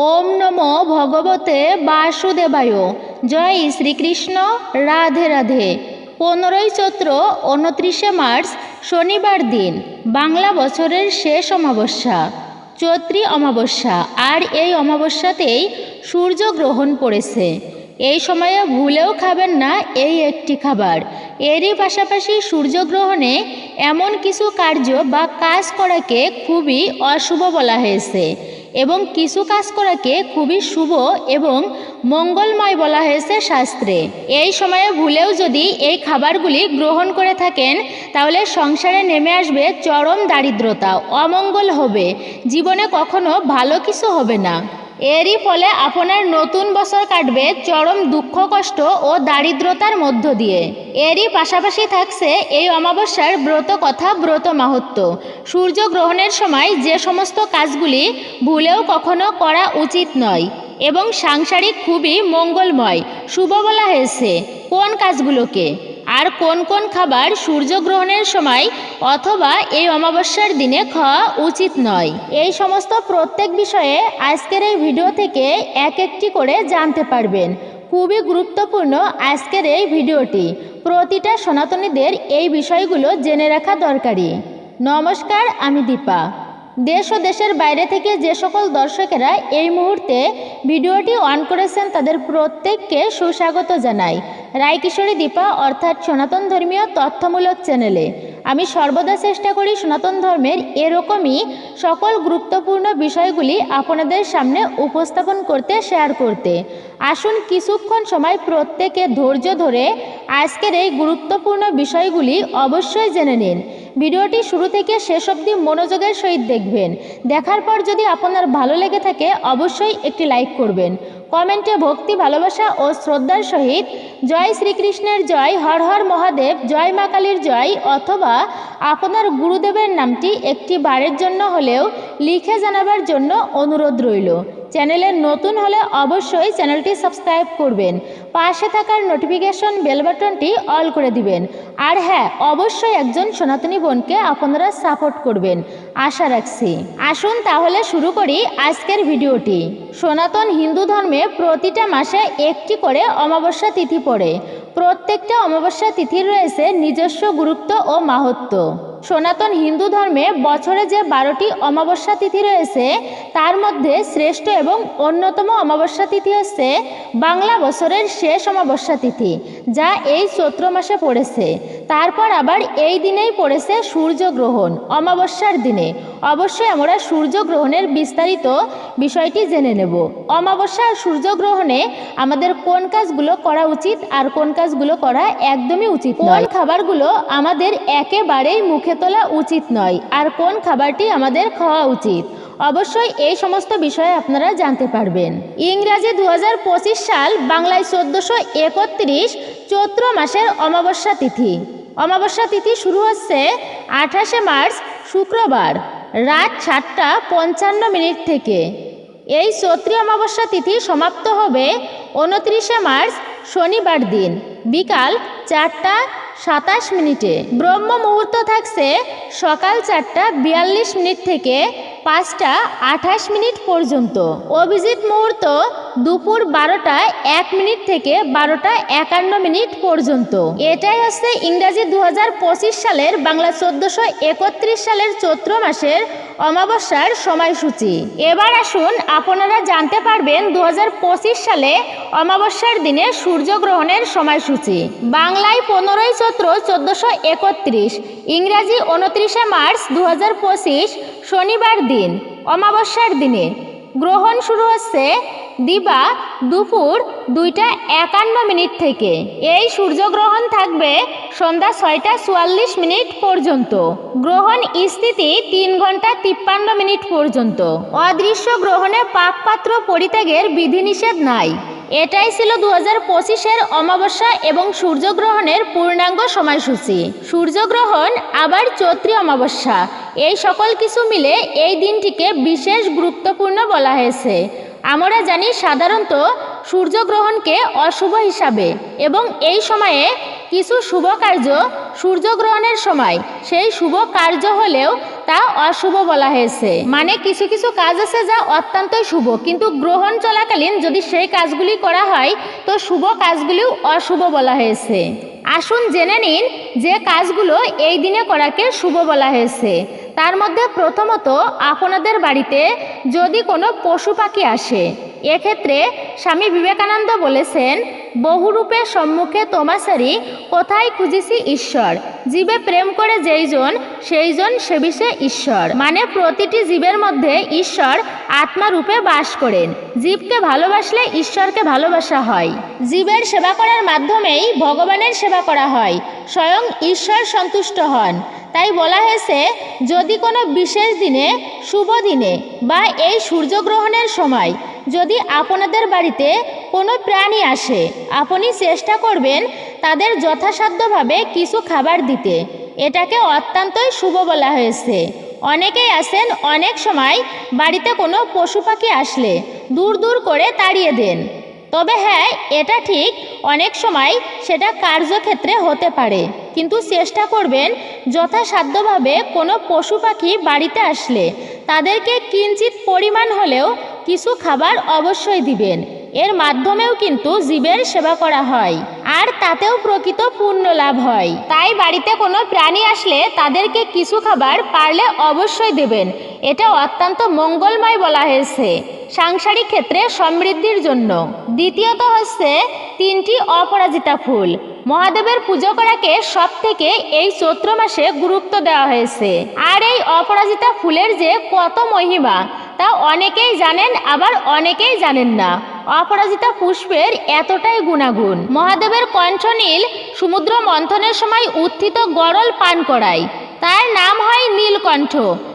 ওম নমো ভগবতে বাসুদেবায়। জয় শ্রীকৃষ্ণ, রাধে রাধে। পনেরোই চৈত্র, উনত্রিশে মার্চ, শনিবার দিন, বাংলা বছরের শেষ অমাবস্যা, চৈত্রী অমাবস্যা। আর এই অমাবস্যাতেই সূর্যগ্রহণ পড়েছে। এই সময়ে ভুলেও খাবেন না এই একটি খাবার। এরই পাশাপাশি সূর্যগ্রহণে এমন কিছু কার্য বা কাজ করাকে খুবই অশুভ বলা হয়েছে। এবং কিছু কাজ করাকে খুবই শুভ এবং মঙ্গলময় বলা হয়েছে শাস্ত্রে। এই সময়ে ভুলেও যদি এই খাবারগুলি গ্রহণ করে থাকেন, তাহলে সংসারে নেমে আসবে চরম দারিদ্রতা, অমঙ্গল হবে। জীবনে কখনো ভালো কিছু হবে না। এরই ফলে আপনার নতুন বছর কাটবে চরম দুঃখ, কষ্ট ও দারিদ্রতার মধ্য দিয়ে। এরই পাশাপাশি থাকছে এই অমাবস্যার ব্রত কথা, ব্রত মাহাত্ম সূর্যগ্রহণের সময় যে সমস্ত কাজগুলি ভুলেও কখনো করা উচিত নয় এবং সাংসারিক খুবই মঙ্গলময়। শুভ বলা হয়েছে। কোন কাজগুলোকে? আর কোন কোন খাবার সূর্যগ্রহণের সময় অথবা এই অমাবস্যার দিনে খাওয়া উচিত নয়? এই সমস্ত প্রত্যেক বিষয়ে আজকের এই ভিডিও থেকে এক একটি করে জানতে পারবেন। খুবই গুরুত্বপূর্ণ আজকের এই ভিডিওটি। প্রতিটা সনাতনীদের এই বিষয়গুলো জেনে রাখা দরকারি। নমস্কার, আমি দীপা। দেশ ও দেশের বাইরে থেকে যে সকল দর্শকেরা এই মুহূর্তে ভিডিওটি অন করেছেন তাদের প্রত্যেককে সুস্বাগত জানাই। রায়কিশোরী দীপা অর্থাৎ সনাতন ধর্মীয় তথ্যমূলক চ্যানেলে। আমি সর্বদা চেষ্টা করি সনাতন ধর্মের এরকমই সকল গুরুত্বপূর্ণ বিষয়গুলি আপনাদের সামনে উপস্থাপন করতে শেয়ার করতে। আসুন কিছুক্ষণ সময় প্রত্যেকে ধৈর্য ধরে আজকের এই গুরুত্বপূর্ণ বিষয়গুলি অবশ্যই জেনে নিন। ভিডিওটি শুরু থেকে শেষ অবধি মনোযোগের সহিত দেখবেন। দেখার পর যদি আপনার ভালো লেগে থাকে, অবশ্যই একটি লাইক করবেন। কমেন্টে ভক্তি, ভালোবাসা ও শ্রদ্ধার সহিত জয় শ্রীকৃষ্ণের জয়, হর হর মহাদেব, জয় মা কালীর জয় অথবা আপনার গুরুদেবের নামটি একটি বারের জন্য হলেও লিখে জানাবার জন্য অনুরোধ রইল। চ্যানেলে নতুন হলে অবশ্যই চ্যানেলটি সাবস্ক্রাইব করবেন। পাশে থাকার নোটিফিকেশন বেল বাটনটি অল করে দিবেন। আর হ্যাঁ অবশ্যই একজন সনাতনী বোনকে আপনারা সাপোর্ট করবেন। আশা রাখছি। আসুন তাহলে শুরু করি আজকের ভিডিওটি। সনাতন হিন্দু ধর্মে প্রতিটা মাসে একটি করে অমাবস্যা তিথি পড়ে। প্রত্যেকটা অমাবস্যা তিথির রয়েছে নিজস্ব গুরুত্ব ও মাহাত্ম্য। সনাতন হিন্দু ধর্মে বছরে যে বারোটি অমাবস্যা তিথি রয়েছে, তার মধ্যে শ্রেষ্ঠ এবং অন্যতম অমাবস্যা তিথি হচ্ছে বাংলা বছরের শেষ অমাবস্যা তিথি, যা এই চৈত্র মাসে পড়েছে। তারপর আবার এই দিনেই পড়েছে সূর্যগ্রহণ, অমাবস্যার দিনে। অবশ্যই আমরা সূর্যগ্রহণের বিস্তারিত বিষয়টি জেনে নেব। অমাবস্যা আর সূর্যগ্রহণে আমাদের কোন কাজগুলো করা উচিত আর কোন কাজগুলো করা একদমই উচিত নয়। খাবারগুলো আমাদের একেবারেই মুখে তোলা উচিত নয়। আর কোন খাবারটি আমাদের খাওয়া উচিত? অবশ্যই এই সমস্ত বিষয়ে আপনারা জানতে পারবেন। ইংরাজি দু সাল বাংলায় চোদ্দোশো একত্রিশ চৈত্র মাসের অমাবস্যা তিথি। অমাবস্যা তিথি শুরু হচ্ছে আঠাশে মার্চ, শুক্রবার, রাত সাতটা পঞ্চান্ন মিনিট থেকে। এই চৈত্রী অমাবস্যা তিথি সমাপ্ত হবে উনত্রিশে মার্চ, শনিবার দিন, বিকাল চারটা সাতাশ মিনিটে ব্রহ্ম মুহূর্ত থাকছে সকাল চারটা বিয়াল্লিশ মিনিট থেকে পাঁচটা আঠাশ মিনিট পর্যন্ত। অভিজিৎ মুহূর্ত দুপুর বারোটা এক মিনিট থেকে বারোটা একান্ন মিনিট পর্যন্ত। এটাই হচ্ছে ইংরাজি দু হাজার পঁচিশ সালের বাংলা চোদ্দোশো একত্রিশ সালের চৈত্র মাসের অমাবস্যার সময়সূচি। এবার আসুন আপনারা জানতে পারবেন দু হাজার পঁচিশ সালে অমাবস্যার দিনে সূর্যগ্রহণের সময়সূচি। বাংলায় পনেরোই চৈত্র চোদ্দোশো একত্রিশ, ইংরাজি উনত্রিশে মার্চ দু হাজার পঁচিশ, শনিবার দিন অমাবস্যার দিনে গ্রহণ শুরু হচ্ছে দিবা দুপুর দুইটা একান্ন মিনিট থেকে। এই সূর্যগ্রহণ থাকবে সন্ধ্যা ছয়টা চুয়াল্লিশ মিনিট পর্যন্ত। গ্রহণ স্থিতি তিন ঘণ্টা তিপ্পান্ন মিনিট পর্যন্ত। অদৃশ্য গ্রহণে পাকপাত্র পরিত্যাগের বিধিনিষেধ নাই। এটাই ছিল দু হাজার পঁচিশের অমাবস্যা এবং সূর্যগ্রহণের পূর্ণাঙ্গ সময়সূচি। সূর্যগ্রহণ আবার চৈত্রী অমাবস্যা। এই সকল কিছু মিলে এই দিনটিকে বিশেষ গুরুত্বপূর্ণ বলা হয়েছে। আমরা জানি সাধারণত সূর্যগ্রহণকে অশুভ হিসাবে এবং এই সময়ে কিছু শুভ কার্য সূর্যগ্রহণের সময়। সেই শুভ কার্য হলেও তা অশুভ বলা হয়েছে। মানে কিছু কিছু কাজ আছে যা অত্যন্তই শুভ। কিন্তু গ্রহণ চলাকালীন যদি সেই কাজগুলি করা হয়, তো শুভ কাজগুলিও অশুভ বলা হয়েছে। আসুন জেনে নিন যে কাজগুলো এই দিনে করাকে শুভ বলা হয়েছে। তার মধ্যে প্রথমত আপনাদের বাড়িতে যদি কোনো পশু পাখি আসে এক্ষেত্রে স্বামী বিবেকানন্দ বলেছেন, বহুরূপে সম্মুখে তোমাসারি, কোথায় খুঁজিছি ঈশ্বর? জীবে প্রেম করে যেইজন সেইজন সেবিষে ঈশ্বর। মানে প্রতিটি জীবের মধ্যে ঈশ্বর আত্মারূপে বাস করেন। জীবকে ভালোবাসলে ঈশ্বরকে ভালোবাসা হয়। জীবের সেবা করার মাধ্যমেই ভগবানের সেবা করা হয়। স্বয়ং ঈশ্বর সন্তুষ্ট হন। তাই বলা হয়েছে, যদি কোনো বিশেষ দিনে, শুভ দিনে বা এই সূর্যগ্রহণের সময় যদি আপনাদের বাড়িতে কোনো প্রাণী আসে, আপনি চেষ্টা করবেন তাদের যথাসাধ্যভাবে কিছু খাবার দিতে। এটাকে অত্যন্তই শুভ বলা হয়েছে। অনেকেই আসেন অনেক সময় বাড়িতে কোনো পশু পাখি আসলে দূর দূর করে তাড়িয়ে দেন। তবে হ্যাঁ এটা ঠিক, অনেক সময় সেটা কার্যক্ষেত্রে হতে পারে। কিন্তু চেষ্টা করবেন যথাসাধ্যভাবে কোনো পশু পাখি বাড়িতে আসলে তাদেরকে কিঞ্চিত পরিমাণ হলেও কিছু খাবার অবশ্যই দিবেন। এর মাধ্যমেও কিন্তু জীবের সেবা করা হয়, আর তাতেও প্রকৃত পূর্ণ লাভ হয়। তাই বাড়িতে কোনো প্রাণী আসলে তাদেরকে কিছু খাবার পারলে অবশ্যই দেবেন। এটা অত্যন্ত মঙ্গলময় বলা হয়েছে। সাংসারিক ক্ষেত্রে সমৃদ্ধির জন্য। দ্বিতীয়ত হচ্ছে তিনটি অপরাজিতা ফুল। মহাদেবের পুজো করাকে সব থেকে এই চৈত্র মাসে গুরুত্ব দেওয়া হয়েছে। আর এই অপরাজিতা ফুলের যে কত মহিমা, তা অনেকেই জানেন, আবার অনেকেই জানেন না। অপরাজিতা পুষ্পের এতটাই গুণাগুণ। মহাদেবের কণ্ঠনীল সমুদ্র মন্থনের সময় উত্থিত গরল পান করায়। তার নাম হয় নীলকণ্ঠ।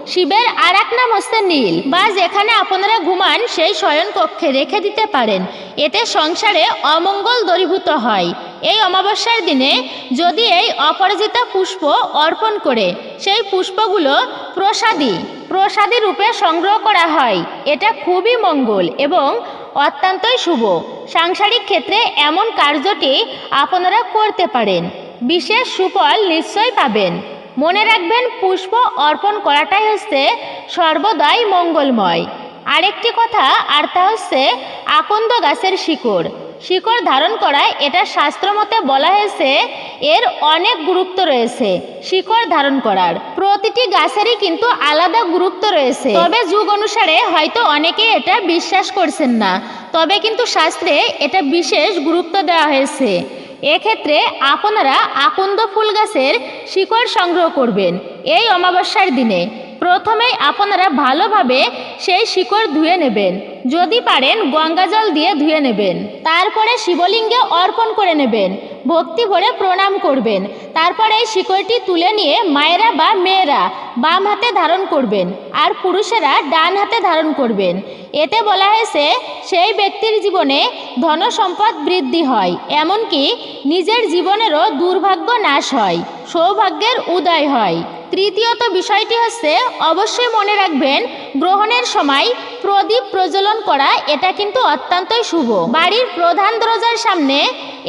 শিবের আর এক নাম হচ্ছে নীল। বা যেখানে আপনারা ঘুমান, সেই শয়ন কক্ষে রেখে দিতে পারেন। এতে সংসারে অমঙ্গল দরীভূত হয়। এই অমাবস্যার দিনে যদি এই অপরাজিতা পুষ্প অর্পণ করে, সেই পুষ্পগুলো প্রসাদী প্রসাদী রূপে সংগ্রহ করা হয়। এটা খুবই মঙ্গল এবং অত্যন্তই শুভ। সাংসারিক ক্ষেত্রে এমন কার্যটি আপনারা করতে পারেন। বিশেষ সুফল নিশ্চয় পাবেন। মনে রাখবেন, পুষ্প অর্পণ করাটাই হচ্ছে সর্বদাই মঙ্গলময়। আরেকটি কথা, আর তা হচ্ছে আকন্দ গাছের শিকড়। শিকড় ধারণ করায় এটা শাস্ত্রমতে বলা হয়েছে, এর অনেক গুরুত্ব রয়েছে শিকড় ধারণ করার। প্রতিটি গাছেরই কিন্তু আলাদা গুরুত্ব রয়েছে। তবে যুগ অনুসারে হয়তো অনেকে এটা বিশ্বাস করছেন না। তবে কিন্তু শাস্ত্রে এটা বিশেষ গুরুত্ব দেওয়া হয়েছে। এক্ষেত্রে আপনারা আকন্দ ফুল গাছের শিকড় সংগ্রহ করবেন এই অমাবস্যার দিনে। প্রথমেই আপনারা ভালোভাবে সেই শিকড় ধুয়ে নেবেন। যদি পারেন গঙ্গাজল দিয়ে ধুয়ে নেবেন। তারপরে শিবলিঙ্গে অর্পণ করে নেবেন। ভক্তি ভরে প্রণাম করবেন। তারপর এই শিকড়টি তুলে নিয়ে মায়েরা বা মেয়েরা বাম হাতে ধারণ করবেন আর পুরুষেরা ডান হাতে ধারণ করবেন। এতে বলা হয়েছে, সেই ব্যক্তির জীবনে ধন সম্পদ বৃদ্ধি হয়, এমনকি নিজের জীবনেরও দুর্ভাগ্য নাশ হয়, সৌভাগ্যের উদয় হয়। তৃতীয়ত বিষয়টি হচ্ছে, অবশ্যই মনে রাখবেন, গ্রহণের সময় প্রদীপ প্রজ্বলন করা এটা কিন্তু অত্যন্তই শুভ। বাড়ির প্রধান দরজার সামনে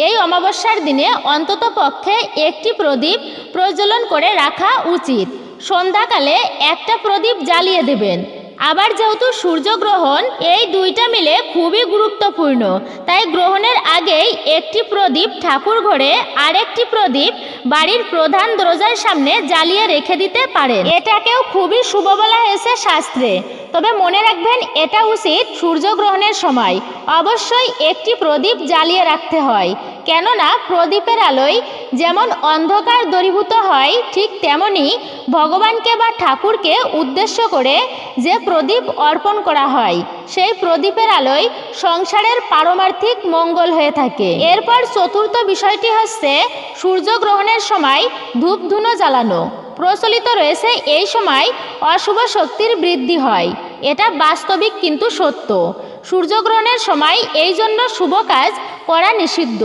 এই অমাবস্যার দিনে অন্তত পক্ষে একটি প্রদীপ প্রজ্বলন করে রাখা উচিত। সন্ধ্যাকালে একটা প্রদীপ জ্বালিয়ে দেবেন। আবার যেহেতু সূর্যগ্রহণ, এই দুইটা মিলে খুবই গুরুত্বপূর্ণ। তাই গ্রহণের আগেই একটি প্রদীপ ঠাকুর ঘরে আরেকটি প্রদীপ বাড়ির প্রধান দরজার সামনে জ্বালিয়ে রেখে দিতে পারেন। এটাকেও খুবই শুভ বলা হয়েছে শাস্ত্রে। তবে মনে রাখবেন, এটা উচিত সূর্যগ্রহণের সময়। অবশ্যই একটি প্রদীপ জ্বালিয়ে রাখতে হয়। কেননা, প্রদীপের আলোয় যেমন অন্ধকার দূরীভূত হয়, ঠিক তেমনি ভগবানকে বা ঠাকুরকে উদ্দেশ্য করে যে প্রদীপ অর্পণ করা হয়, সেই প্রদীপের আলোয় সংসারের পারমার্থিক মঙ্গল হয়ে থাকে। এরপর চতুর্থ বিষয়টি হচ্ছে সূর্যগ্রহণের সময় ধূপধুনো জ্বালানো। প্রচলিত রয়েছে এই সময় অশুভ শক্তির বৃদ্ধি হয়। এটা বাস্তবিক কিন্তু সত্য। সূর্যগ্রহণের সময় এই জন্য শুভ কাজ করা নিষিদ্ধ।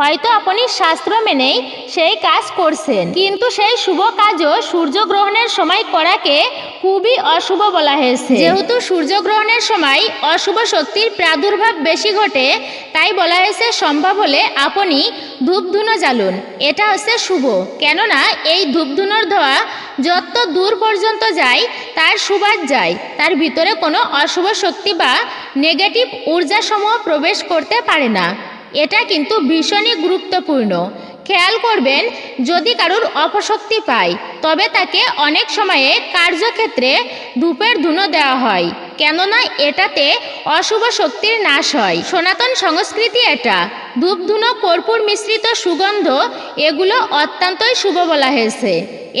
হয়তো আপনি শাস্ত্র মেনেই সেই কাজ করছেন। কিন্তু সেই শুভ কাজও সূর্যগ্রহণের সময় করাকে খুবই অশুভ বলা হয়েছে। যেহেতু সূর্যগ্রহণের সময় অশুভ শক্তির প্রাদুর্ভাব বেশি ঘটে, তাই বলা হয়েছে সম্ভব হলে আপনি ধূপধুনো জ্বালুন। এটা হচ্ছে শুভ। কেননা এই ধূপধুনোর ধোয়া যত দূর পর্যন্ত যায়, তার সুবাদ যায়। তার ভিতরে কোনো অশুভ শক্তি বা নেগেটিভ ঊর্জাসমূহ প্রবেশ করতে পারে না। এটা কিন্তু ভীষণই গুরুত্বপূর্ণ। খেয়াল করবেন, যদি কারুর অপশক্তি পায় তবে তাকে অনেক সময়ে কার্যক্ষেত্রে ধূপের ধুনো দেওয়া হয়, কেননা এটাতে অশুভ শক্তির নাশ হয়। সনাতন সংস্কৃতি এটা। ধূপ ধুনো, কর্পূর মিশ্রিত সুগন্ধ, এগুলো অত্যন্তই শুভ বলা হয়েছে।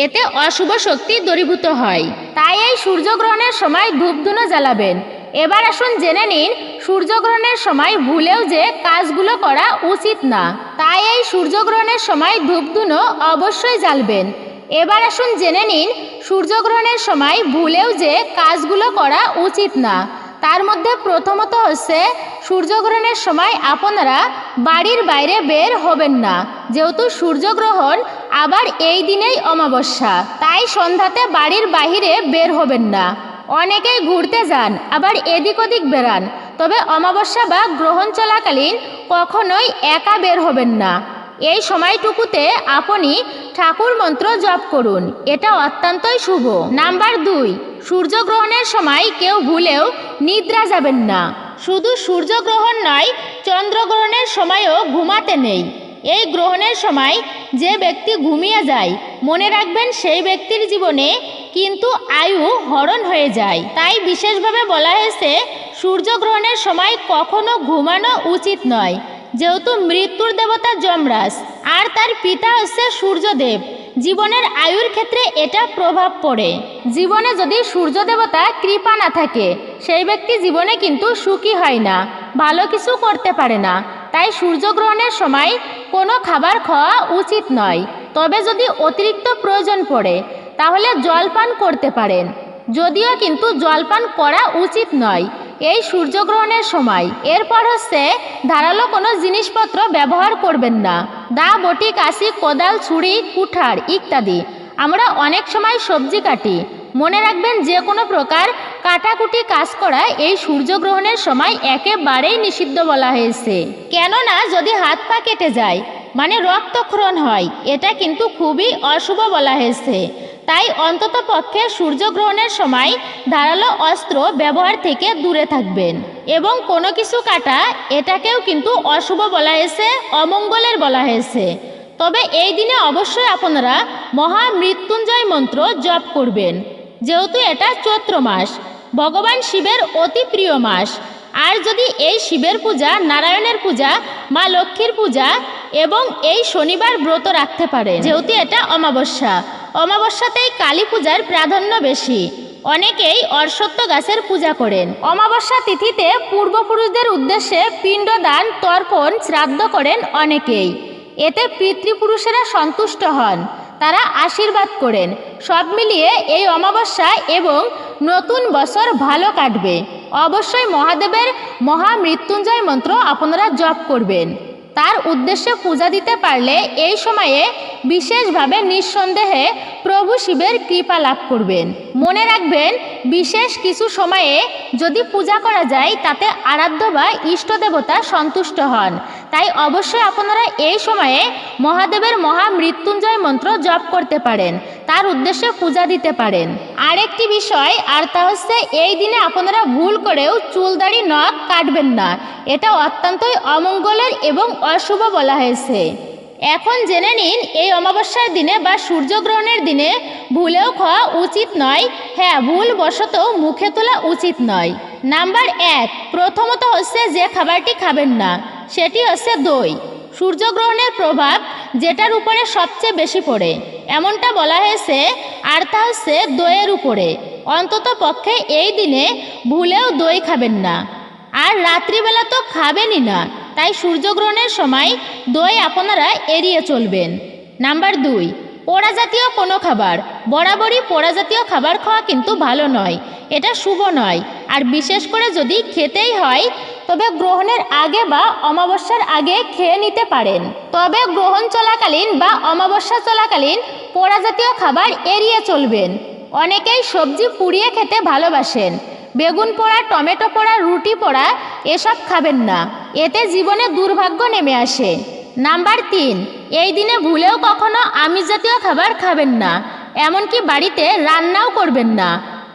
এতে অশুভ শক্তি দূরীভূত হয়। তাই এই সূর্যগ্রহণের সময় ধূপ ধুনো জ্বালাবেন। এবার আসুন জেনে নিন, সূর্যগ্রহণের সময় ভুলেও যে কাজগুলো করা উচিত না। তাই এই সূর্যগ্রহণের সময় ধূপধুনো অবশ্যই জ্বালবেন। এবার আসুন জেনে নিন, সূর্যগ্রহণের সময় ভুলেও যে কাজগুলো করা উচিত না। তার মধ্যে প্রথমত হচ্ছে, সূর্যগ্রহণের সময় আপনারা বাড়ির বাইরে বের হবেন না। যেহেতু সূর্যগ্রহণ আবার এই দিনেই অমাবস্যা, তাই সন্ধ্যাতে বাড়ির বাহিরে বের হবেন না। অনেকেই ঘুরতে যান, আবার এদিক ওদিক বেরান তবে অমাবস্যা বা গ্রহণ চলাকালীন কখনোই একা বের হবেন না। এই সময়টুকুতে আপনি ঠাকুর মন্ত্র জপ করুন, এটা অত্যন্তই শুভ। নাম্বার দুই, সূর্যগ্রহণের সময় কেউ ভুলেও নিদ্রা যাবেন না। শুধু সূর্যগ্রহণ নয়, চন্দ্রগ্রহণের সময়ও ঘুমাতে নেই। এই গ্রহণের সময় যে ব্যক্তি ঘুমিয়ে যায়, মনে রাখবেন সেই ব্যক্তির জীবনে কিন্তু আয়ু হরণ হয়ে যায়। তাই বিশেষভাবে বলা হয়েছে, সূর্যগ্রহণের সময় কখনো ঘুমানো উচিত নয়। যেহেতু মৃত্যুর দেবতা যমরাজ, আর তার পিতা হচ্ছে সূর্যদেব। জীবনের আয়ুর ক্ষেত্রে এটা প্রভাব পড়ে। জীবনে যদি সূর্য দেবতা কৃপা না থাকে, সেই ব্যক্তি জীবনে কিন্তু সুখী হয় না, ভালো কিছু করতে পারে না। তাই সূর্যগ্রহণের সময় কোনো খাবার খাওয়া উচিত নয়। তবে যদি অতিরিক্ত প্রয়োজন পড়ে, তাহলে জলপান করতে পারেন। যদিও কিন্তু জলপান করা উচিত নয়। এই সূর্যগ্রহণের সময়। এরপর হচ্ছে, ধারালো কোনো জিনিসপত্র ব্যবহার করবেন না। দা, বটি, কাশি, কোদাল, ছুরি, কুঠার ইত্যাদি। আমরা অনেক সময় সবজি কাটি। মনে রাখবেন যে কোনো প্রকার কাটাকুটি কাজ করা এই সূর্যগ্রহণের সময় একেবারেই নিষিদ্ধ বলা হয়েছে। কেননা যদি হাত পা কেটে যায় মানে রক্তক্ষরণ হয়, এটা কিন্তু খুবই অশুভ বলা হয়েছে। তাই অন্তত পক্ষে সূর্যগ্রহণের সময় ধারালো অস্ত্র ব্যবহার থেকে দূরে থাকবেন। এবং কোনো কিছু কাটা, এটাকেও কিন্তু অশুভ বলা হয়েছে, অমঙ্গলের বলা হয়েছে। তবে এই দিনে অবশ্যই আপনারা মহামৃত্যুঞ্জয় মন্ত্র জপ করবেন। যেহেতু এটা চৈত্র মাস, ভগবান শিবের অতি প্রিয় মাস। আর যদি এই শিবের পূজা, নারায়ণের পূজা, মা লক্ষ্মীর পূজা এবং এই শনিবার ব্রত রাখতে পারে, যেহেতু এটা অমাবস্যা। অমাবস্যাতেই কালী পূজার প্রাধান্য বেশি। অনেকেই অর্শত্ব গাছের পূজা করেন। অমাবস্যা তিথিতে পূর্বপুরুষদের উদ্দেশ্যে পিণ্ডদান তর্পণ, শ্রাদ্ধ করেন অনেকেই। এতে পিতৃপুরুষেরা সন্তুষ্ট হন। তারা আশীর্বাদ করেন। সব মিলিয়ে এই অমাবস্যা এবং নতুন বছর ভালো কাটবে। অবশ্যই মহাদেবের মহামৃত্যুঞ্জয় মন্ত্র আপনারা জপ করবেন। তার উদ্দেশ্যে পূজা দিতে পারলে এই সময়ে বিশেষভাবে নিঃসন্দেহে প্রভু শিবের কৃপা লাভ করবেন। মনে রাখবেন, বিশেষ কিছু সময়ে যদি পূজা করা যায়, তাতে আরাধ্য বা ইষ্ট দেবতা সন্তুষ্ট হন। তাই অবশ্যই আপনারা এই সময়ে মহাদেবের মহামৃত্যুঞ্জয় মন্ত্র জপ করতে পারেন। তার উদ্দেশ্যে পূজা দিতে পারেন। আরেকটি বিষয়, আর তা হচ্ছে এই দিনে আপনারা ভুল করেও চুলদাড়ি নখ কাটবেন না। এটা অত্যন্তই অমঙ্গলের এবং অশুভ বলা হয়েছে। এখন জেনে নিন, এই অমাবস্যার দিনে বা সূর্যগ্রহণের দিনে ভুলেও খাওয়া উচিত নয়। হ্যাঁ ভুল বশত মুখে তোলা উচিত নয়। নাম্বার এক, প্রথমত হচ্ছে যে খাবারটি খাবেন না। সেটি হচ্ছে দই। সূর্যগ্রহণের প্রভাব যেটার উপরে সবচেয়ে বেশি পড়ে। এমনটা বলা হয়েছে, আর তা হচ্ছে দইয়ের উপরে। অন্তত পক্ষে এই দিনে ভুলেও দই খাবেন না। আর রাত্রিবেলা তো খাবেনই না। তাই সূর্যগ্রহণের সময় দই আপনারা এড়িয়ে চলবেন। নাম্বার দুই, পোড়া জাতীয় কোনো খাবার। বরাবরই পোড়া জাতীয় খাবার খাওয়া কিন্তু ভালো নয়। এটা শুভ নয়। আর বিশেষ করে যদি খেতেই হয় তবে গ্রহণের আগে বা অমাবস্যার আগে খেয়ে নিতে পারেন। তবে গ্রহণ চলাকালীন বা অমাবস্যা চলাকালীন পোড়া জাতীয় খাবার এড়িয়ে চলবেন। অনেকেই সবজি পুড়িয়ে খেতে ভালোবাসেন। বেগুন পোড়া, টমেটো পোড়া, রুটি পোড়া এসব খাবেন না। এতে জীবনে দুর্ভাগ্য নেমে আসে। নাম্বার তিন, এই দিনে ভুলেও কখনো আমিষ জাতীয় খাবার খাবেন না। এমনকি বাড়িতে রান্নাও করবেন না।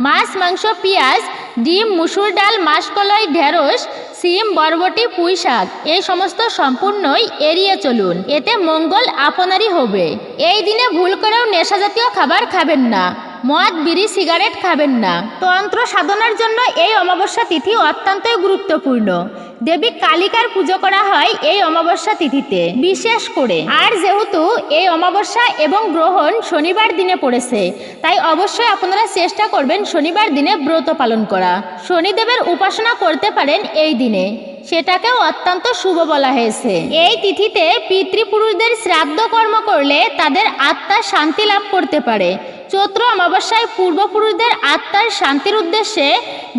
মাছ, মাংস, পেঁয়াজ, ডিম, মুসুর ডাল, মাসকলাই, ঢেঁড়স সিম, বরবটি, পুঁই শাক, এই সমস্ত সম্পূর্ণই এড়িয়ে চলুন। এতে মঙ্গল আপনারই হবে। এই দিনে ভুল করেও নেশা জাতীয় খাবার খাবেন না। মদ, বিড়ি, সিগারেট খাবেন না। তন্ত্র সাধনার জন্য এই অমাবস্যা তিথি অত্যন্তই গুরুত্বপূর্ণ। দেবী কালিকার পুজো করা হয় এই অমাবস্যা তিথিতে, বিশেষ করে। আর যেহেতু এই অমাবস্যা এবং গ্রহণ শনিবার দিনে পড়েছে, তাই অবশ্যই আপনারা চেষ্টা করবেন শনিবার দিনে ব্রত পালন করা। শনিদেবের উপাসনা করতে পারেন এই দিনে। সেটাকেও অত্যন্ত শুভ বলা হয়েছে। এই তিথিতে পিতৃপুরুষদের শ্রাদ্ধ কর্ম করলে তাদের আত্মা শান্তি লাভ করতে পারে। চৈত্র অমাবস্যায় পূর্বপুরুষদের আত্মার শান্তির উদ্দেশ্যে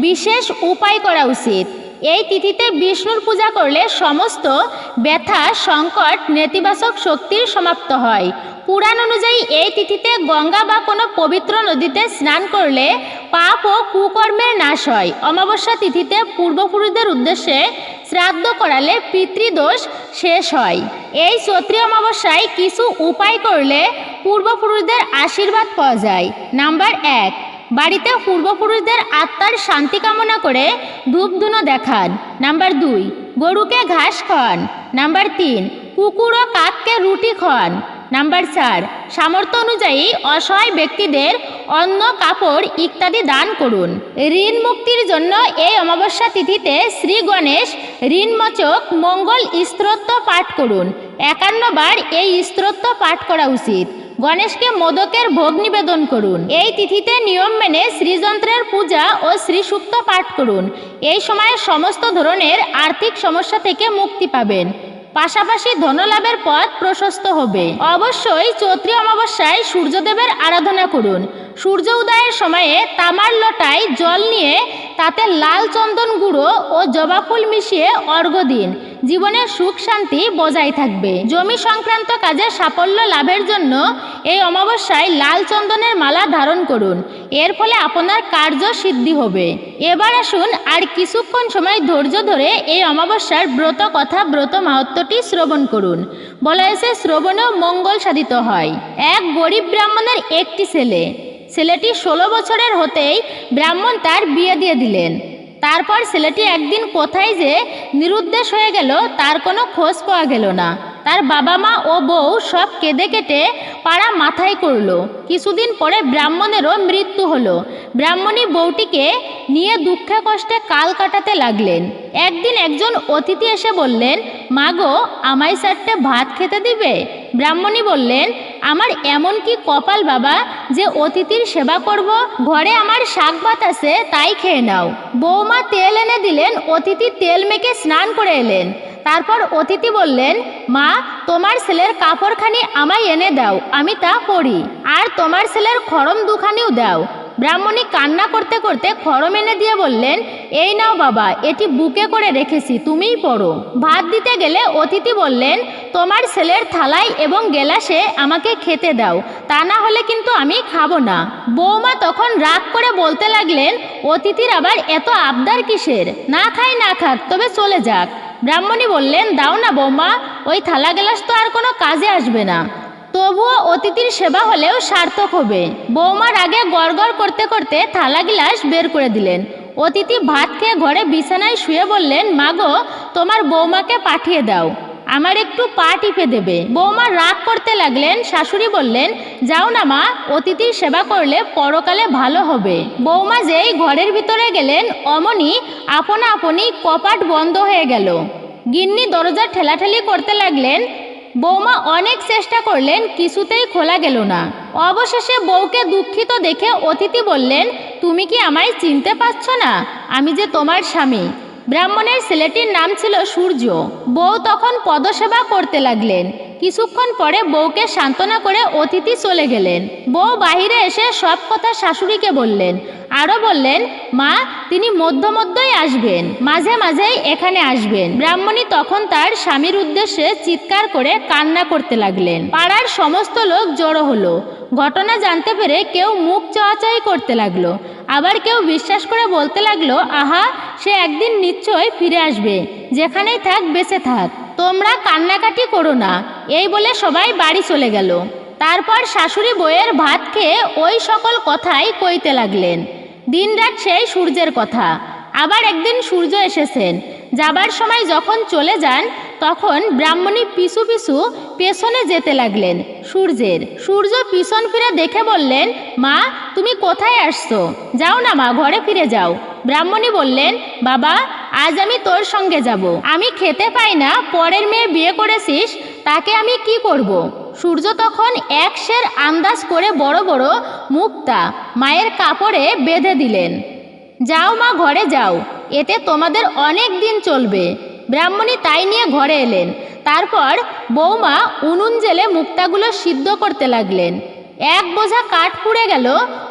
বিশেষ উপায় করা উচিত। এই তিথিতে বিষ্ণুর পূজা করলে সমস্ত ব্যথা, সংকট, নেতিবাচক শক্তির সমাপ্ত হয়। পুরাণ অনুযায়ী এই তিথিতে গঙ্গা বা কোনো পবিত্র নদীতে স্নান করলে পাপ ও কুকর্মের নাশ হয়। অমাবস্যা তিথিতে পূর্বপুরুষদের উদ্দেশ্যে শ্রাদ্ধ করালে পিতৃদোষ শেষ হয়। এই চৈত্রী অমাবস্যায় কিছু উপায় করলে পূর্বপুরুষদের আশীর্বাদ পাওয়া যায়। নাম্বার এক বাড়িতে পূর্বপুরুষদের আত্মার শান্তি কামনা করে ধূপধুনো দেখান। নাম্বার দুই, গরুকে ঘাস খাওয়ান। নাম্বার তিন, কুকুর ও কাককে রুটি খাওয়ান। নাম্বার চার, সামর্থ্য অনুযায়ী অসহায় ব্যক্তিদের অন্ন, কাপড় ইত্যাদি দান করুন। ঋণ মুক্তির জন্য এই অমাবস্যা তিথিতে শ্রী গণেশ ঋণমোচক মঙ্গল স্তোত্র পাঠ করুন। একান্নবার এই স্তোত্র পাঠ করা উচিত। গণেশকে মোদকের ভোগ নিবেদন করুন। এই তিথিতে নিয়ম মেনে শ্রীযন্ত্রের পূজা ও শ্রীসূক্ত পাঠ করুন। এই সময়ে সমস্ত ধরনের আর্থিক সমস্যা থেকে মুক্তি পাবেন। পাশাপাশি ধনলাভের পথ প্রশস্ত হবে। অবশ্যই চৈত্রী অমাবস্যায় সূর্যদেবের আরাধনা করুন। সূর্য উদয়ের সময়ে তামার লটায় জল নিয়ে তাতে লাল চন্দন গুঁড়ো ও জবা ফুল মিশিয়ে অর্ঘ্য দিন। জীবনে সুখ শান্তি বজায় থাকবে। জমি সংক্রান্ত কাজে সাফল্য লাভের জন্য এই অমাবস্যায় লাল চন্দনের মালা ধারণ করুন। এর ফলে আপনার কার্য সিদ্ধি হবে। এবার আসুন আর কিছুক্ষণ সময় ধৈর্য ধরে এই অমাবস্যার ব্রত কথা ব্রত মাহাত্মটি শ্রবণ করুন। বলা হয়েছে শ্রবণেও মঙ্গল সাধিত হয়। এক গরিব ব্রাহ্মণের একটি ছেলে। ছেলেটি ষোলো বছরের হতেই ব্রাহ্মণ তার বিয়ে দিয়ে দিলেন। তারপর ছেলেটি একদিন কোথায় যে নিরুদ্দেশ হয়ে গেল, তার কোনো খোঁজ পাওয়া গেল না। তার বাবা মা ও বউ সব কেঁদে কেটে পাড়া মাথায় করল। কিছুদিন পরে ব্রাহ্মণেরও মৃত্যু হলো। ব্রাহ্মণী বউটিকে নিয়ে দুঃখে কষ্টে কাল কাটাতে লাগলেন। একদিন একজন অতিথি এসে বললেন মাগো আমায় চারটে ভাত খেতে দিবে? ব্রাহ্মণী বললেন আমার এমন কি কপাল বাবা যে অতিথির সেবা করব? ঘরে আমার শাক ভাত আছে, তাই খেয়ে নাও। বৌমা তেল এনে দিলেন, অতিথি তেল মেখে স্নান করে এলেন। তারপর অতিথি বললেন, মা, তোমার ছেলের কাপড়খানি আমায় এনে দাও, আমি তা পরি। আর তোমার ছেলের খরম দুখানিও দাও। ব্রাহ্মণী কান্না করতে করতে খরম এনে দিয়ে বললেন, এই নাও বাবা, এটি বুকে করে রেখেছি, তুমিই পড়ো। ভাত দিতে গেলে অতিথি বললেন, তোমার ছেলের থালায় এবং গেলাসে আমাকে খেতে দাও, তা না হলে কিন্তু আমি খাব না। বৌমা তখন রাগ করে বলতে লাগলেন, অতিথির আবার এত আবদার কিসের? না খাই, না খাক, তবে চলে যাক। ব্রাহ্মণী বললেন, দাও না বৌমা, ওই থালা গেলাস তো আর কোনো কাজে আসবে না। তবুও অতিথির সেবা হলেও সার্থক হবে। বৌমার আগে গড়গড় করতে করতে থালা গিলাস বের করে দিলেন। অতিথি ভাত খেয়ে ঘরে বিছানায় শুয়ে বললেন মাগো তোমার বৌমাকে পাঠিয়ে দাও। আমার একটু পা টিপে দেবে। বৌমা রাগ করতে লাগলেন, শাশুড়ি বললেন, যাও না মা, অতিথির সেবা করলে পরকালে ভালো হবে। বৌমা যেই ঘরের ভিতরে গেলেন, অমনি আপনা আপনি কপাট বন্ধ হয়ে গেল। গিন্নি দরজা ঠেলাঠেলি করতে লাগলেন বৌমা অনেক চেষ্টা করলেন, কিছুতেই খোলা গেল না। অবশেষে বউকে দুঃখিত দেখে অতিথি বললেন, তুমি কি আমায় চিনতে পারছ না? আমি যে তোমার স্বামী। ব্রাহ্মণের ছেলেটির নাম ছিল সূর্য। বউ তখন পদসেবা করতে লাগলেন। কিছুক্ষণ পরে বউকে সান্ত্বনা করে অতিথি চলে গেলেন। বউ বাহিরে এসে সব কথা শাশুড়িকে বললেন। আরও বললেন, মা, তিনি মধ্য মধ্যই আসবেন, মাঝে মাঝেই এখানে আসবেন। ব্রাহ্মণী তখন তার স্বামীর উদ্দেশ্যে চিৎকার করে কান্না করতে লাগলেন। পাড়ার সমস্ত লোক জড়ো হলো। ঘটনা জানতে পেরে কেউ মুখ চাওয়াচাই করতে লাগল। আবার কেউ বিশ্বাস করে বলতে লাগল, আহা, সে একদিন নিশ্চয় ফিরে আসবে। যেখানেই থাক, বেঁচে থাক। তোমরা কান্নাকাটি করো না। এই বলে সবাই বাড়ি চলে গেল। তারপর শাশুড়ি বইয়ের ভাত খেয়ে ওই সকল কথাই কইতে লাগলেন। দিনরাত সেই সূর্যের কথা। আবার একদিন সূর্য এসেছেন। যাবার সময় যখন চলে যান, তখন ব্রাহ্মণী পিছু পিছু পেছনে যেতে লাগলেন সূর্যের। সূর্য পিছন ফিরে দেখে বললেন, মা, তুমি কোথায় আসছো? যাও না মা, ঘরে ফিরে যাও। ব্রাহ্মণী বললেন, বাবা, আজ আমি তোর সঙ্গে যাব। আমি খেতে পাই না, পরের মেয়ে বিয়ে করেছিস তাকে আমি কি করব। সূর্য তখন এক সের আন্দাজ করে বড় বড় মুক্তা মায়ের কাপড়ে বেঁধে দিলেন। যাও মা, ঘরে যাও, এতে তোমাদের অনেক দিন চলবে। ব্রাহ্মণী তাই নিয়ে ঘরে এলেন। তারপর বৌমা উনুন জেলে মুক্তাগুলো সিদ্ধ করতে লাগলেন। এক বোঝা কাঠ পুড়ে গেল,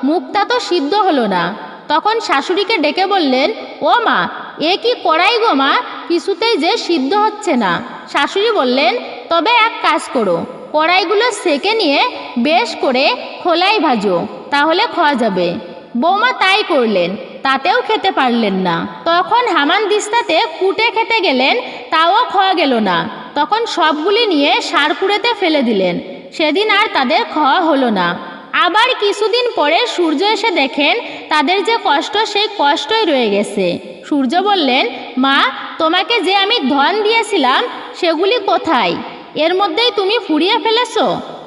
মুক্তা তো সিদ্ধ হলো না। তখন শাশুড়িকে ডেকে বললেন, ও মা, এ কি কড়াই গো মা, কিছুতেই যে সিদ্ধ হচ্ছে না। শাশুড়ি বললেন তবে এক কাজ করো, কড়াইগুলো সেকে নিয়ে বেশ করে খোলাই ভাজো, তাহলে খাওয়া যাবে। বৌমা তাই করলেন, তাতেও খেতে পারলেন না। তখন হামান দিস্তাতে কুটে খেতে গেলেন, তাও খাওয়া গেল না। তখন সবগুলি নিয়ে সারকুড়েতে ফেলে দিলেন। সেদিন আর তাদের খাওয়া হলো না। আবার কিছুদিন পরে সূর্য এসে দেখেন, তাদের যে কষ্ট, সেই কষ্টই রয়ে গেছে। সূর্য বললেন, মা, তোমাকে যে আমি ধন দিয়েছিলাম, সেগুলি কোথায়? এর মধ্যেই তুমি ফুরিয়ে ফেলেছো।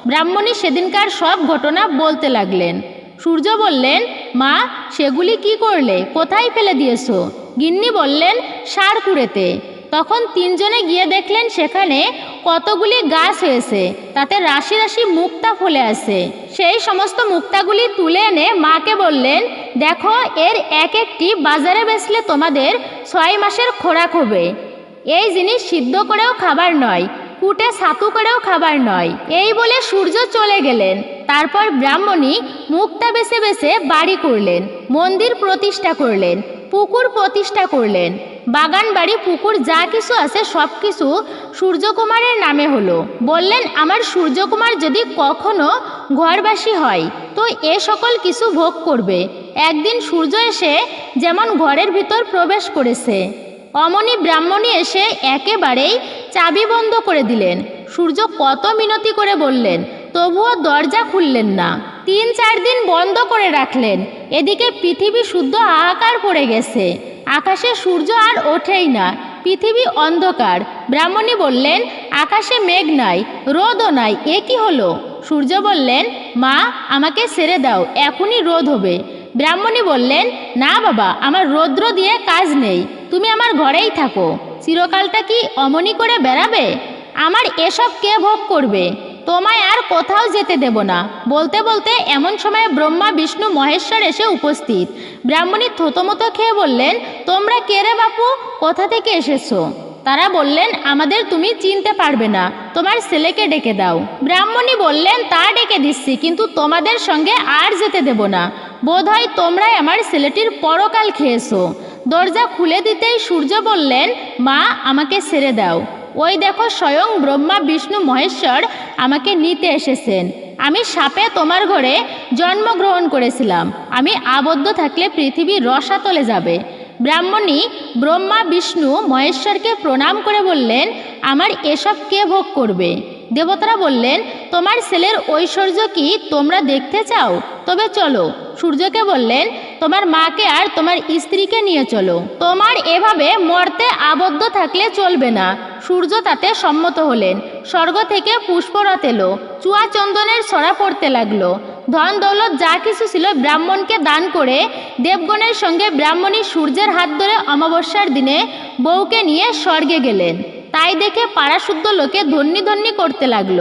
ব্রাহ্মণী সেদিনকার সব ঘটনা বলতে লাগলেন। সূর্য বললেন, মা, সেগুলি কি করলে? কোথায় ফেলে দিয়েছ? গিন্নি বললেন সার কুড়েতে তখন তিনজনে গিয়ে দেখলেন সেখানে কতগুলি গাছ হয়েছে, তাতে রাশি রাশি মুক্তা ফলে আছে। সেই সমস্ত মুক্তাগুলি তুলে এনে মাকে বললেন, দেখো, এর এক একটি বাজারে বেচলে তোমাদের ছয় মাসের খোরাক হবে। এই জিনিস সিদ্ধ করেও খাবার নয় কুটে ছাতু করেও খাবার নয়। এই বলে সূর্য চলে গেলেন। তারপর ব্রাহ্মণী মুক্তা বেছে বেছে বাড়ি করলেন, মন্দির প্রতিষ্ঠা করলেন, পুকুর প্রতিষ্ঠা করলেন। বাগান বাড়ি, পুকুর যা কিছু আছে সব কিছু সূর্যকুমারের নামে হলো। বললেন, আমার সূর্যকুমার যদি কখনো ঘরবাসী হয়, তো এ সকল কিছু ভোগ করবে। একদিন সূর্য এসে যেমন ঘরের ভিতর প্রবেশ করেছে। অমনি ব্রাহ্মণী এসে একেবারেই চাবি বন্ধ করে দিলেন। সূর্য কত মিনতি করে বললেন, তবুও দরজা খুললেন না। তিন চার দিন বন্ধ করে রাখলেন। এদিকে পৃথিবী শুদ্ধ হাহাকার পড়ে গেছে। আকাশে সূর্য আর ওঠেই না। পৃথিবী অন্ধকার। ব্রাহ্মণী বললেন, আকাশে মেঘ নাই, রোদও নাই, এ কি হলো? সূর্য বললেন, মা, আমাকে ছেড়ে দাও, এখনই রোদ হবে। ব্রাহ্মণী বললেন, না বাবা, আমার রৌদ্র দিয়ে কাজ নেই। তুমি আমার ঘরেই থাকো। চিরকালটা কি অমনি করে বেড়াবে? আমার এসব কে ভোগ করবে? তোমায় আর কোথাও যেতে দেব না। বলতে বলতে এমন সময় ব্রহ্মা, বিষ্ণু, মহেশ্বর এসে উপস্থিত। ব্রাহ্মণী থতমতো খেয়ে বললেন, তোমরা কে রে বাপু? কোথা থেকে এসেছ? তারা বললেন, আমাদের তুমি চিনতে পারবে না। তোমার ছেলেকে ডেকে দাও। ব্রাহ্মণী বললেন, তা ডেকে দিচ্ছি, কিন্তু তোমাদের সঙ্গে আর যেতে দেব না। বোধহয় তোমরাই আমার ছেলেটির পরকাল খেয়েছো। দরজা খুলে দিতেই সূর্য বললেন, মা, আমাকে ছেড়ে দাও। ওই দেখো, স্বয়ং ব্রহ্মা, বিষ্ণু, মহেশ্বর আমাকে নিতে এসেছেন। আমি সাপে তোমার ঘরে জন্মগ্রহণ করেছিলাম। আমি আবদ্ধ থাকলে পৃথিবী রসাতলে যাবে। ব্রাহ্মণী ব্রহ্মা, বিষ্ণু, মহেশ্বরকে প্রণাম করে বললেন, আমার এসব কে ভোগ করবে? দেবতারা বললেন, তোমার ছেলের ঐশ্বর্য কি তোমরা দেখতে চাও? তবে চলো। সূর্যকে বললেন, তোমার মাকে আর তোমার স্ত্রীকে নিয়ে চলো। তোমার এভাবে মর্তে আবদ্ধ থাকলে চলবে না। সূর্য তাতে সম্মত হলেন। স্বর্গ থেকে পুষ্পরথ এলো। চুয়া চন্দনের ছড়া পড়তে লাগল। ধন দৌলত যা কিছু ছিল ব্রাহ্মণকে দান করে দেবগণের সঙ্গে ব্রাহ্মণী সূর্যের হাত ধরে অমাবস্যার দিনে বউকে নিয়ে স্বর্গে গেলেন। তাই দেখে পাড়াশুদ্ধ লোকে ধন্যি ধন্যি করতে লাগল।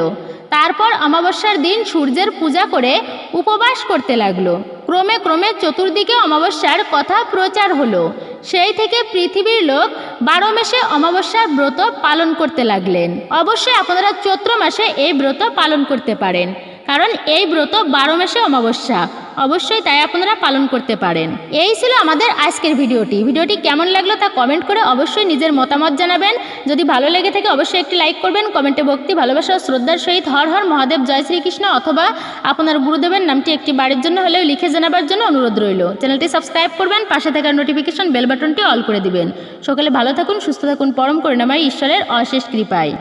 তারপর অমাবস্যার দিন সূর্যের পূজা করে উপবাস করতে লাগল। ক্রমে ক্রমে চতুর্দিকে অমাবস্যার কথা প্রচার হলো। সেই থেকে পৃথিবীর লোক বারো মাসে অমাবস্যার ব্রত পালন করতে লাগলেন। অবশ্যই আপনারা চৈত্র মাসে এই ব্রত পালন করতে পারেন। কারণ এই ব্রত বারো মাসে অমাবস্যা। অবশ্যই তাই আপনারা পালন করতে পারেন। এই ছিল আমাদের আজকের ভিডিওটি। ভিডিওটি কেমন লাগল তা কমেন্ট করে অবশ্যই নিজের মতামত জানাবেন। যদি ভালো লেগে থাকে অবশ্যই একটি লাইক করবেন কমেন্টে ভক্তি, ভালোবাসা ও শ্রদ্ধার সহিত হর হর মহাদেব, জয় শ্রীকৃষ্ণ অথবা আপনার গুরুদেবের নামটি একটি বাড়ির জন্য হলেও লিখে জানাবার জন্য অনুরোধ রইল। চ্যানেলটি সাবস্ক্রাইব করবেন, পাশে থাকার নোটিফিকেশন বেল বাটনটি অল করে দিবেন। সকালে ভালো থাকুন, সুস্থ থাকুন। পরম করুণাময় ঈশ্বরের অশেষ কৃপায়।